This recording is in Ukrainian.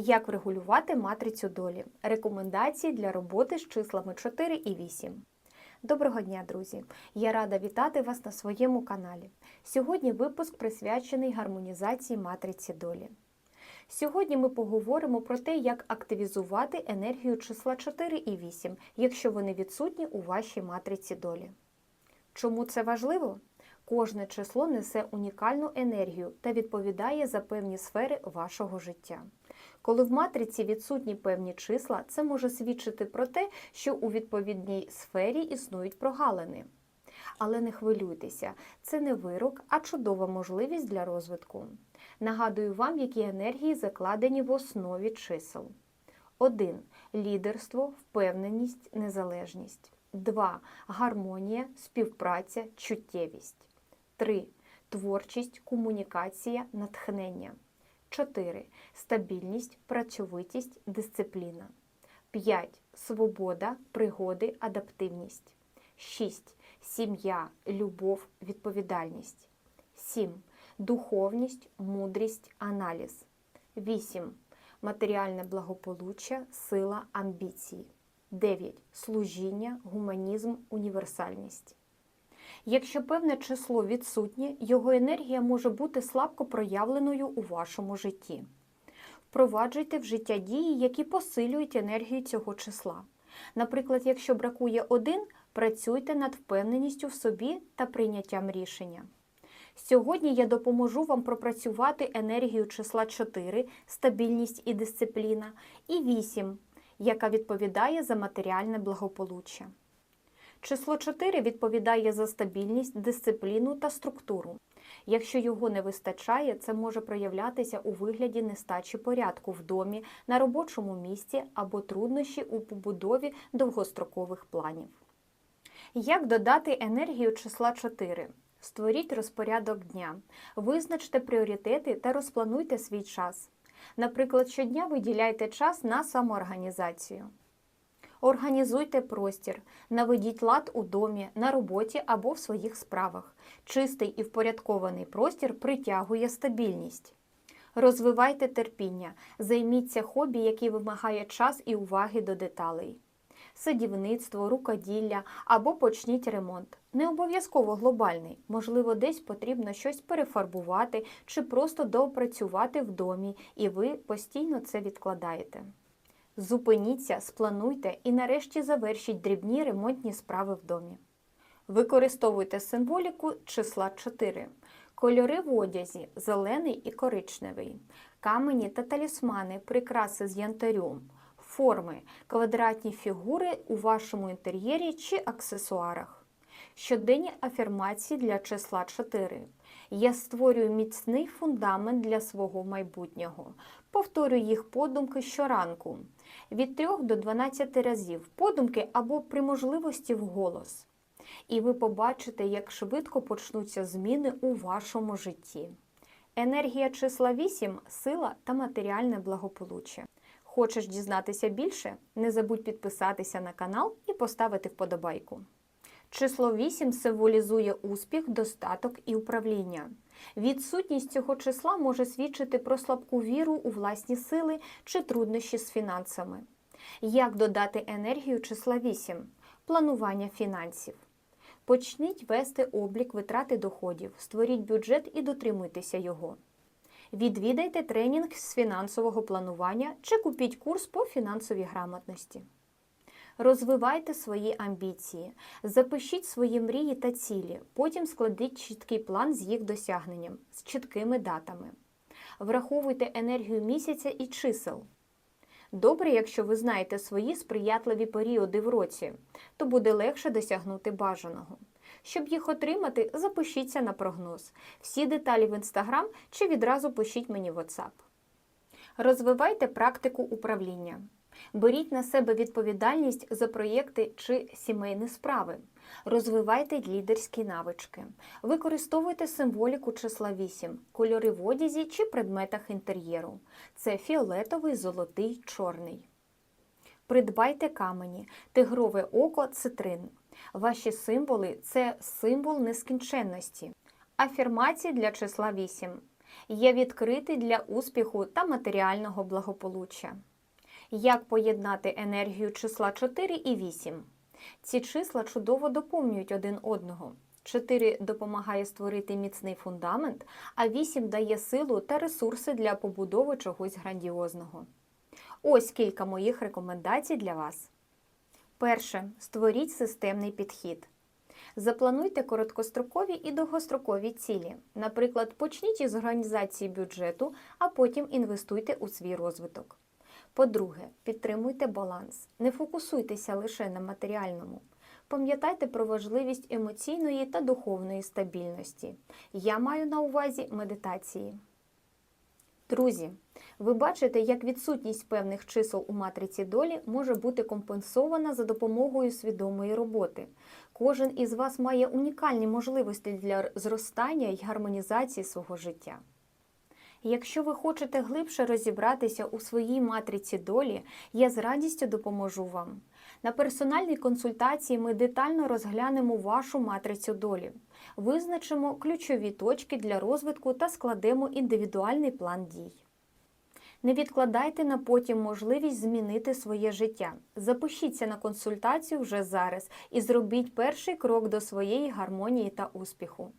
Як врегулювати матрицю долі? Рекомендації для роботи з числами 4 і 8. Доброго дня, друзі! Я рада вітати вас на своєму каналі. Сьогодні випуск присвячений гармонізації матриці долі. Сьогодні ми поговоримо про те, як активізувати енергію числа 4 і 8, якщо вони відсутні у вашій матриці долі. Чому це важливо? Кожне число несе унікальну енергію та відповідає за певні сфери вашого життя. Коли в матриці відсутні певні числа, це може свідчити про те, що у відповідній сфері існують прогалини. Але не хвилюйтеся, це не вирок, а чудова можливість для розвитку. Нагадую вам, які енергії закладені в основі чисел. 1. Лідерство, впевненість, незалежність. 2. Гармонія, співпраця, чуттєвість. 3. Творчість, комунікація, натхнення. 4. Стабільність, працьовитість, дисципліна. 5. Свобода, пригоди, адаптивність. 6. Сім'я, любов, відповідальність. 7. Духовність, мудрість, аналіз. 8. Матеріальне благополуччя, сила, амбіції. 9. Служіння, гуманізм, універсальність. Якщо певне число відсутнє, його енергія може бути слабко проявленою у вашому житті. Впроваджуйте в життя дії, які посилюють енергію цього числа. Наприклад, якщо бракує один, працюйте над впевненістю в собі та прийняттям рішення. Сьогодні я допоможу вам пропрацювати енергію числа 4, стабільність і дисципліна, і 8, яка відповідає за матеріальне благополуччя. Число 4 відповідає за стабільність, дисципліну та структуру. Якщо його не вистачає, це може проявлятися у вигляді нестачі порядку в домі, на робочому місці або труднощі у побудові довгострокових планів. Як додати енергію числа 4? Створіть розпорядок дня, визначте пріоритети та розплануйте свій час. Наприклад, щодня виділяйте час на самоорганізацію. Організуйте простір, наведіть лад у домі, на роботі або в своїх справах. Чистий і впорядкований простір притягує стабільність. Розвивайте терпіння, займіться хобі, яке вимагає час і уваги до деталей. Садівництво, рукоділля або почніть ремонт. Не обов'язково глобальний, можливо, десь потрібно щось перефарбувати чи просто доопрацювати в домі, і ви постійно це відкладаєте. Зупиніться, сплануйте і нарешті завершіть дрібні ремонтні справи в домі. Використовуйте символіку числа 4. Кольори в одязі зелений і коричневий, камені та талісмани, прикраси з янтарю, форми, квадратні фігури у вашому інтер'єрі чи аксесуарах. Щоденні афірмації для числа 4. Я створюю міцний фундамент для свого майбутнього. Повторюю їх подумки щоранку від 3 до 12 разів, подумки або при можливості вголос. І ви побачите, як швидко почнуться зміни у вашому житті. Енергія числа 8 сила та матеріальне благополуччя. Хочеш дізнатися більше? Не забудь підписатися на канал і поставити вподобайку. Число 8 символізує успіх, достаток і управління. Відсутність цього числа може свідчити про слабку віру у власні сили чи труднощі з фінансами. Як додати енергію числа 8? Планування фінансів. Почніть вести облік витрати доходів, створіть бюджет і дотримуйтеся його. Відвідайте тренінг з фінансового планування чи купіть курс по фінансовій грамотності. Розвивайте свої амбіції, запишіть свої мрії та цілі, потім складіть чіткий план з їх досягненням, з чіткими датами. Враховуйте енергію місяця і чисел. Добре, якщо ви знаєте свої сприятливі періоди в році, то буде легше досягнути бажаного. Щоб їх отримати, запишіться на прогноз. Всі деталі в інстаграм чи відразу пишіть мені WhatsApp. Розвивайте практику управління. Беріть на себе відповідальність за проєкти чи сімейні справи. Розвивайте лідерські навички. Використовуйте символіку числа 8, кольори в одязі чи предметах інтер'єру. Це фіолетовий, золотий, чорний. Придбайте камені, тигрове око, цитрин. Ваші символи це символ нескінченності. Афірмації для числа 8. є відкритий для успіху та матеріального благополуччя. Як поєднати енергію числа 4 і 8? Ці числа чудово доповнюють один одного. 4 допомагає створити міцний фундамент, а 8 дає силу та ресурси для побудови чогось грандіозного. Ось кілька моїх рекомендацій для вас. Перше. Створіть системний підхід. Заплануйте короткострокові і довгострокові цілі. Наприклад, почніть із організації бюджету, а потім інвестуйте у свій розвиток. По-друге, підтримуйте баланс. Не фокусуйтеся лише на матеріальному. Пам'ятайте про важливість емоційної та духовної стабільності. Я маю на увазі медитації. Друзі, ви бачите, як відсутність певних чисел у матриці долі може бути компенсована за допомогою свідомої роботи. Кожен із вас має унікальні можливості для зростання і гармонізації свого життя. Якщо ви хочете глибше розібратися у своїй матриці долі, я з радістю допоможу вам. На персональній консультації ми детально розглянемо вашу матрицю долі, визначимо ключові точки для розвитку та складемо індивідуальний план дій. Не відкладайте на потім можливість змінити своє життя. Запишіться на консультацію вже зараз і зробіть перший крок до своєї гармонії та успіху.